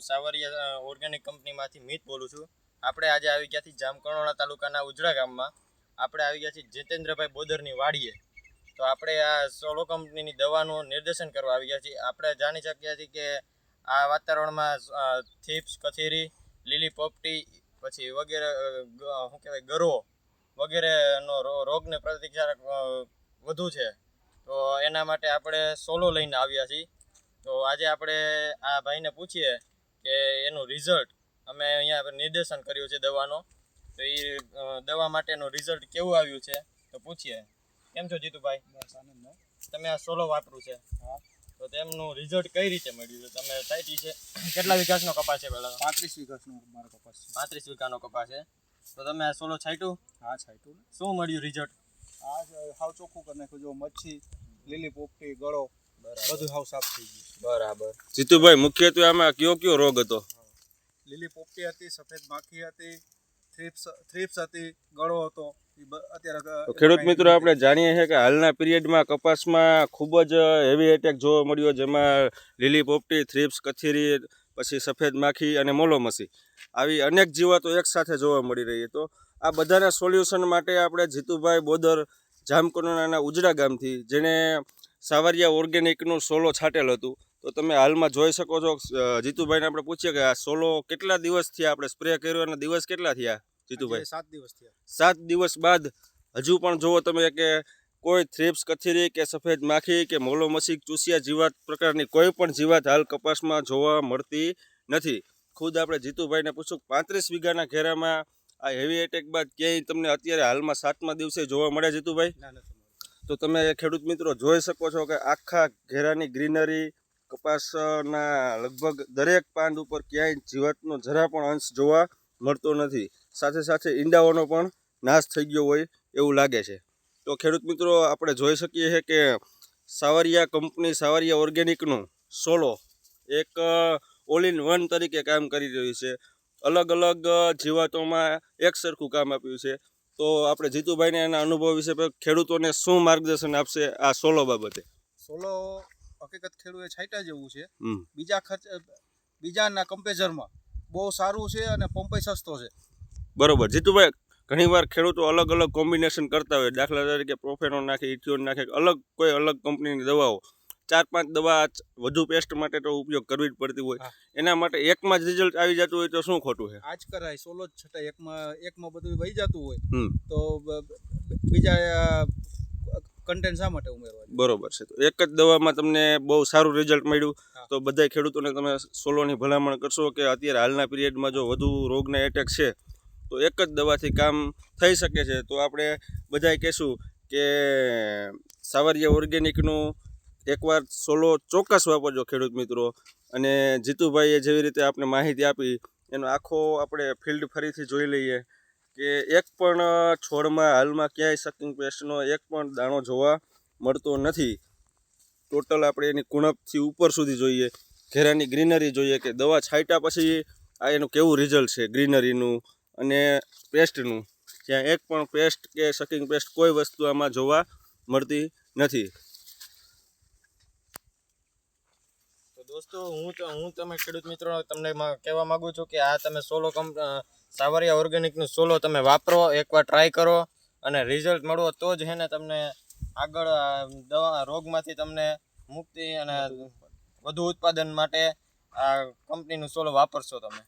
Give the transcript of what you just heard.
હું સાવરિયા ઓર્ગેનિક કંપનીમાંથી મિત બોલું છું. આપણે આજે આવી ગયા છીએ જામકંડોળા તાલુકાના ઉજળા ગામમાં. આપણે આવી ગયા છીએ જીતેન્દ્રભાઈ બોદરની વાડીએ. તો આપણે આ સોલો કંપનીની દવાનું નિર્દેશન કરવા આવી ગયા છીએ. આપણે જાણી શકીએ છીએ કે આ વાતાવરણમાં થીપ્સ, કથેરી, લીલી પોપટી, પછી વગેરે શું કહેવાય, ગરવો વગેરેનો રોગને પ્રતિકાર વધુ છે. તો એના માટે આપણે સોલો લઈને આવ્યા છીએ. તો આજે આપણે આ ભાઈને પૂછીએ કે એનું રિઝલ્ટ અમે અહીંયા નિર્દેશન કર્યું છે દવાનો. તો એ દવા માટેનું રિઝલ્ટ કેવું આવ્યું છે તો પૂછીએ. કેમ છો જીતુભાઈ? તમે આ સોલો વાપર્યું છે. હા. તો તેમનું રિઝલ્ટ કઈ રીતે મળ્યું છે? તમે સાઈટી છે કેટલા વિકાસનો કપાસ છે પહેલાં? પાંત્રીસ વીઘાનો મારો કપાસ છે. પાંત્રીસ વીઘાનો કપાસ છે. તો તમે આ સોલો છાંટ્યું? હા છાંટ્યું શું મળ્યું રિઝલ્ટ આ હાવ ચોખ્ખું કરી નાખ્યું. જો મચ્છી લીલી પોપટી ગળો બધું હાવ સાફ થઈ ગયું બરાબર. જીતુભાઈ મુખ્યત્વે આમાં કયો કયો રોગ હતો? લીલી પોપટી હતી સફેદ માખી હતી થ્રીપ્સ થ્રીપ્સ હતી ગળો હતો. અત્યારે ખેડૂત મિત્રો આપણે જાણીએ છીએ કે હાલના પિરિયડમાં કપાસમાં ખૂબ જ હેવી એટેક જોવા મળ્યો જેમાં લીલી પોપટી થ્રીપ્સ કથેરી પછી સફેદ માખી અને મોલોમસી. આવી અનેક જીવાતો એકસાથે જોવા મળી રહી તો આ બધાના સોલ્યુશન માટે આપણે જીતુભાઈ બોદર જામકંડોળાના ઉજડા ગામથી જેણે સાવરિયા ઓર્ગેનિકનું સોલો છાંટેલ હતું. તો તમે હાલમાં જોઈ શકો છો જીતુભાઈને આપણે પૂછીએ કે આ સોલો કેટલા દિવસ થયા આપણે સ્પ્રે કર્યો અને દિવસ કેટલા થયા જીતુભાઈ? સાત દિવસ થયા. સાત દિવસ બાદ હજુ પણ જુઓ તમે કે કોઈ થ્રીપ્સ કથેરી કે સફેદ માખી કે મોલોમસીક ચૂસિયા જીવાત પ્રકારની કોઈ પણ જીવાત હાલ કપાસમાં જોવા મળતી નથી. ખુદ આપણે જીતુભાઈને પૂછું પાંત્રીસ વીઘાના ઘેરામાં આ હેવી એટેક બાદ ક્યાંય તમને અત્યારે હાલમાં સાતમા દિવસે જોવા મળે જીતુભાઈ. તો તમે ખેડૂત મિત્રો જોઈ શકો છો કે આખા ઘેરાની ગ્રીનરી કપાસના લગભગ દરેક પાંદ ઉપર ક્યાંય જીવાતનો જરા પણ અંશ જોવા મળતો નથી. સાથે સાથે ઈંડાઓનો પણ નાશ થઈ ગયો હોય એવું લાગે છે. તો ખેડૂત મિત્રો, આપણે જોઈ શકીએ છીએ કે સાવરિયા કંપની સાવરિયા ઓર્ગેનિકનું સોલો એક ઓલ ઇન વન તરીકે કામ કરી રહ્યું છે. અલગ અલગ જીવાતોમાં એક સરખું કામ આપ્યું છે. તો આપણે જીતુભાઈને એના અનુભવ વિશે ખેડૂતોને શું માર્ગદર્શન આપશે આ સોલો બાબતે? સોલો હકીકત ખેડૂતે છાંટ્યા જેવું છે. બીજા ખર્ચ બીજાના કમ્પેરિઝનમાં બહુ સારું છે અને પંપે સસ્તો છે. બરોબર. જીતુભાઈ ઘણીવાર ખેડૂતો અલગ અલગ કોમ્બિનેશન કરતા હોય. દાખલા તરીકે પ્રોફેનો નાખે ઇથિયોન નાખે અલગ કોઈ અલગ કંપનીની દવાઓ. ચાર પાંચ દવા વધુ પેસ્ટ માટે તો ઉપયોગ કરવી જ પડતી હોય. એના માટે એકમાં જ રિઝલ્ટ આવી જતું હોય તો શું ખોટું છે? આજ કરાય સોલો જ છતાં એકમાં એકમાં બધું વહી જતું હોય તો બીજા કન્ટેન્ટ શા માટે ઉમેરવા બરોબર છે. તો એક જ દવામાં તમને બહુ સારું રિઝલ્ટ મળ્યું. તો બધા ખેડૂતોને તમે સોલોની ભલામણ કરશો કે અત્યારે હાલના પિરિયડમાં જો વધુ રોગના એટેક છે તો એક જ દવાથી કામ થઈ શકે છે. તો આપણે બધાએ કહેશું કે સાવરિયા ઓર્ગેનિકનું એકવાર સોલો ચોક્કસ વાપરજો ખેડૂત મિત્રો. અને જીતુભાઈએ જેવી રીતે આપણે માહિતી આપી, એનો આખો આપણે ફિલ્ડ ફરીથી જોઈ લઈએ કે એક પણ છોડમાં હાલમાં ક્યાંય સકિંગ પેસ્ટનો એક પણ દાણો જોવા મળતો નથી. ટોટલ આપણે એની કુણપથી ઉપર સુધી જોઈએ, ઘેરાની ગ્રીનરી જોઈએ કે દવા છાંટ્યા પછી આ એનું કેવું રિઝલ્ટ છે ગ્રીનરીનું અને પેસ્ટનું જ્યાં એક પણ પેસ્ટ કે સકિંગ પેસ્ટ કોઈ વસ્તુ આમાં જોવા મળતી નથી. દોસ્તો, હું તો હું તમે ખેડૂત મિત્રો તમને કહેવા માંગુ છું કે આ તમે સોલો કંપ સાવરિયા ઓર્ગેનિકનું સોલો તમે વાપરો, એકવાર ટ્રાય કરો અને રિઝલ્ટ મળવો તો જ હેને તમને આગળ દવા રોગમાંથી તમને મુક્તિ અને વધુ ઉત્પાદન માટે આ કંપનીનું સોલો વાપરશો તમે.